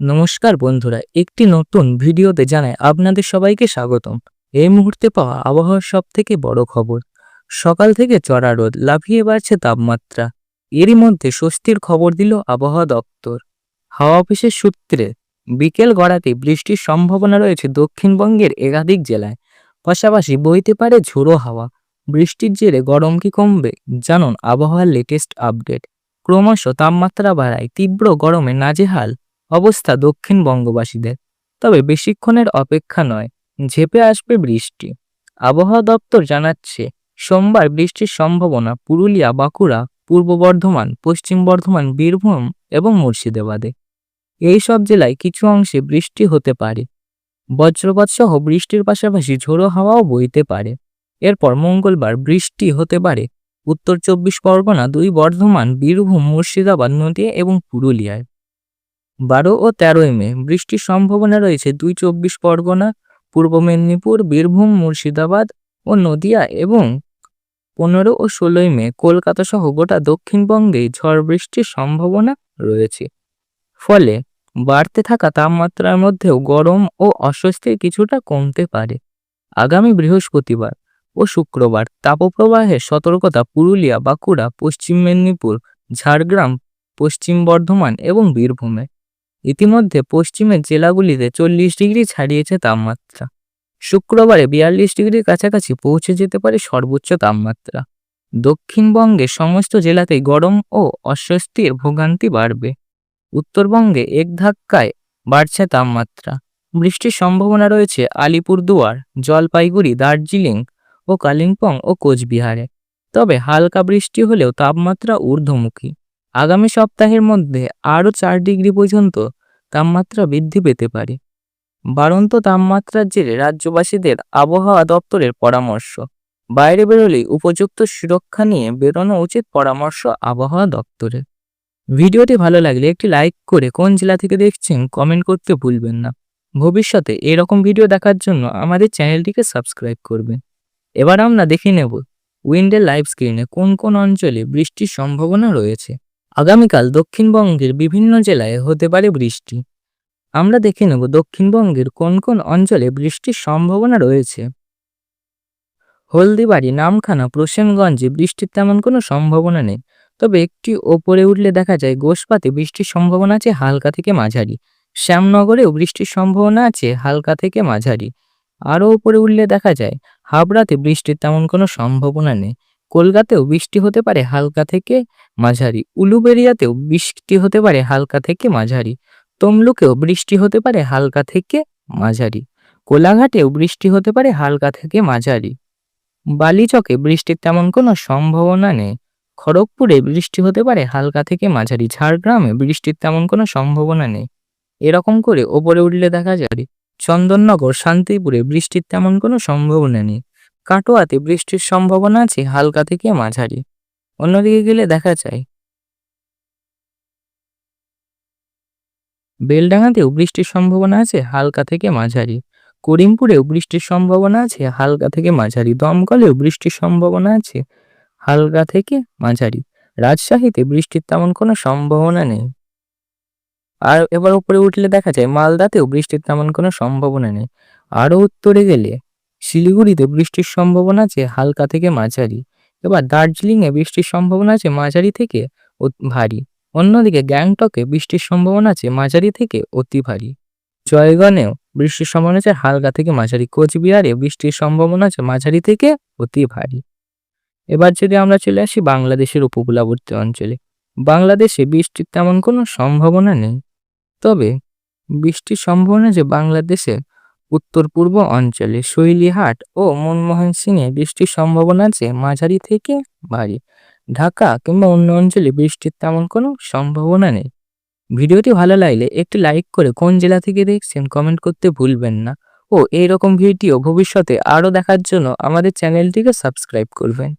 নমস্কার বন্ধুরা, একটি নতুন ভিডিওতে জানাই আপনাদের সবাইকে স্বাগতম। এই মুহূর্তে পাওয়া আবহাওয়ার সব থেকে বড় খবর, সকাল থেকে চড়া রোদ লাফিয়ে বাড়ছে তাপমাত্রা। এরই মধ্যে স্বস্তির খবর দিল আবহাওয়া দপ্তর। হাওয়া অফিসের সূত্রে, বিকেল গড়াতে বৃষ্টির সম্ভাবনা রয়েছে দক্ষিণবঙ্গের একাধিক জেলায়। পাশাপাশি বইতে পারে ঝোড়ো হাওয়া, বৃষ্টির জেরে গরম কি কমবে, জানুন আবহাওয়ার লেটেস্ট আপডেট ক্রমশ তাপমাত্রা বাড়ায়, তীব্র গরমে নাজেহাল। অবস্থা দক্ষিণ বঙ্গবাসীদের। তবে বেশিক্ষণের অপেক্ষা নয়, ঝেপে আসবে বৃষ্টি। আবহাওয়া দপ্তর জানাচ্ছে, সোমবার বৃষ্টির সম্ভাবনা পুরুলিয়া, বাঁকুড়া, পূর্ব বর্ধমান, পশ্চিম বর্ধমান, বীরভূম এবং মুর্শিদাবাদে। এই সব জেলায় কিছু অংশে বৃষ্টি হতে পারে। বজ্রপাত সহ বৃষ্টির পাশাপাশি ঝোড়ো হাওয়াও বইতে পারে। এরপর মঙ্গলবার বৃষ্টি হতে পারে। উত্তর চব্বিশ পরগনা, দুই বর্ধমান, বীরভূম, মুর্শিদাবাদ, নদীয়া এবং পুরুলিয়ায়। বারো ও তেরোই মে, বৃষ্টির সম্ভাবনা রয়েছে দুই চব্বিশ পরগনা, পূর্ব মেদিনীপুর, বীরভূম, মুর্শিদাবাদ ও নদিয়া এবং পনেরো ও ষোলোই মে, কলকাতা সহ গোটা দক্ষিণবঙ্গে ঝড় বৃষ্টির সম্ভাবনা রয়েছে। ফলে বাড়তে থাকা তাপমাত্রার মধ্যেও গরম ও অস্বস্তি কিছুটা কমতে পারে। আগামী বৃহস্পতিবার ও শুক্রবার তাপপ্রবাহের সতর্কতা পুরুলিয়া, বাঁকুড়া, পশ্চিম মেদিনীপুর, ঝাড়গ্রাম, পশ্চিম বর্ধমান এবং বীরভূমে। ইতিমধ্যে পশ্চিমের জেলাগুলিতে চল্লিশ ডিগ্রি ছাড়িয়েছে তাপমাত্রা। শুক্রবারে বিয়াল্লিশ ডিগ্রির কাছাকাছি পৌঁছে যেতে পারে সর্বোচ্চ তাপমাত্রা। দক্ষিণবঙ্গে সমস্ত জেলাতেই গরম ও অস্বস্তির ভোগান্তি বাড়বে। উত্তরবঙ্গে এক ধাক্কায় বাড়ছে তাপমাত্রা। বৃষ্টির সম্ভাবনা রয়েছে আলিপুরদুয়ার, জলপাইগুড়ি, দার্জিলিং ও কালিম্পং ও কোচবিহারে। তবে হালকা বৃষ্টি হলেও তাপমাত্রা ঊর্ধ্বমুখী। আগামী সপ্তাহের মধ্যে আরও চার ডিগ্রি পর্যন্ত তাপমাত্রা বৃদ্ধি পেতে পারে। বাড়ন্ত তাপমাত্রার জেরে রাজ্যবাসীদের আবহাওয়া দপ্তরের পরামর্শ। বাইরে বেরোলেই উপযুক্ত সুরক্ষা নিয়ে বেরোনো উচিত পরামর্শ আবহাওয়া দপ্তরের। ভিডিওটি ভালো লাগলে একটি লাইক করে কোন জেলা থেকে দেখছেন কমেন্ট করতে ভুলবেন না। ভবিষ্যতে এরকম ভিডিও দেখার জন্য আমাদের চ্যানেলটিকে সাবস্ক্রাইব করবেন। এবার আমরা দেখে নেব উইন্ডের লাইভ স্ক্রিনে কোন কোন অঞ্চলে বৃষ্টির সম্ভাবনা রয়েছে। আগামীকাল দক্ষিণবঙ্গের বিভিন্ন জেলায় হতে পারে বৃষ্টি। আমরা দেখে নেব দক্ষিণবঙ্গের কোন কোন অঞ্চলে বৃষ্টির সম্ভাবনা রয়েছে। হলদিবাড়ি, নামখানা, প্রসেনগঞ্জে বৃষ্টির তেমন কোনো সম্ভাবনা নেই, তবে একটি ওপরে উঠলে দেখা যায় গোসপাতে বৃষ্টির সম্ভাবনা আছে হালকা থেকে মাঝারি। শ্যামনগরেও বৃষ্টির সম্ভাবনা আছে হালকা থেকে মাঝারি। আরও উপরে উঠলে দেখা যায় হাবড়াতে বৃষ্টির তেমন কোনো সম্ভাবনা নেই। কলকাতাতেও বৃষ্টি হতে পারে হালকা থেকে মাঝারি, উলুবেরিয়াতেও বৃষ্টি হতে পারে হালকা থেকে মাঝারি, তমলুকেও বৃষ্টি হতে পারে হালকা থেকে মাঝারি, কোলাঘাটেও বৃষ্টি হতে পারে হালকা থেকে মাঝারি। বালিচকে বৃষ্টির তেমন কোনো সম্ভাবনা নেই। খড়গপুরে বৃষ্টি হতে পারে হালকা থেকে মাঝারি, ঝাড়গ্রামে বৃষ্টির তেমন কোনো সম্ভাবনা নেই। এরকম করে ওপরে উঠলে দেখা যায়, চন্দননগর, শান্তিপুরে বৃষ্টির তেমন কোনো সম্ভাবনা নেই। কাটোয়াতে বৃষ্টির সম্ভাবনা আছে হালকা থেকে মাঝারি। অন্যদিকে গেলে দেখা যায় বেলডাঙাতেও বৃষ্টির সম্ভাবনা আছে হালকা থেকে মাঝারি। করিমপুরেও বৃষ্টির সম্ভাবনা আছে হালকা থেকে মাঝারি। দমকলেও বৃষ্টির সম্ভাবনা আছে হালকা থেকে মাঝারি। রাজশাহীতে বৃষ্টির তেমন কোনো সম্ভাবনা নেই। আর এবার উপরে উঠলে দেখা যায়, মালদাতেও বৃষ্টির তেমন কোনো সম্ভাবনা নেই। আরও উত্তরে গেলে শিলিগুড়িতে বৃষ্টির সম্ভাবনা আছে হালকা থেকে মাঝারি। এবার দার্জিলিংয়ে বৃষ্টির সম্ভাবনা আছে মাঝারি থেকে ভারী। অন্যদিকে গ্যাংটকে বৃষ্টির সম্ভাবনা আছে মাঝারি থেকে অতি ভারী। জয়গণেও বৃষ্টির সম্ভাবনা আছে হালকা থেকে মাঝারি। কোচবিহারে বৃষ্টির সম্ভাবনা আছে মাঝারি থেকে অতি ভারী। এবার যদি আমরা চলে আসি বাংলাদেশের উপকূলবর্তী অঞ্চলে, বাংলাদেশে বৃষ্টির তেমন কোনো সম্ভাবনা নেই। তবে বৃষ্টির সম্ভাবনা যে বাংলাদেশের উত্তর পূর্ব অঞ্চলে শৈলীহাট ও মনমোহন সিংয়ে বৃষ্টির সম্ভাবনা আছে মাঝারি থেকে ভারী। ঢাকা কিংবা অন্য অঞ্চলে বৃষ্টির তেমন কোনো সম্ভাবনা নেই। ভিডিওটি ভালো লাগলে একটি লাইক করে কোন জেলা থেকে দেখছেন কমেন্ট করতে ভুলবেন না। ও এইরকম ভিডিও ভবিষ্যতে আরও দেখার জন্য আমাদের চ্যানেলটিকে সাবস্ক্রাইব করবেন।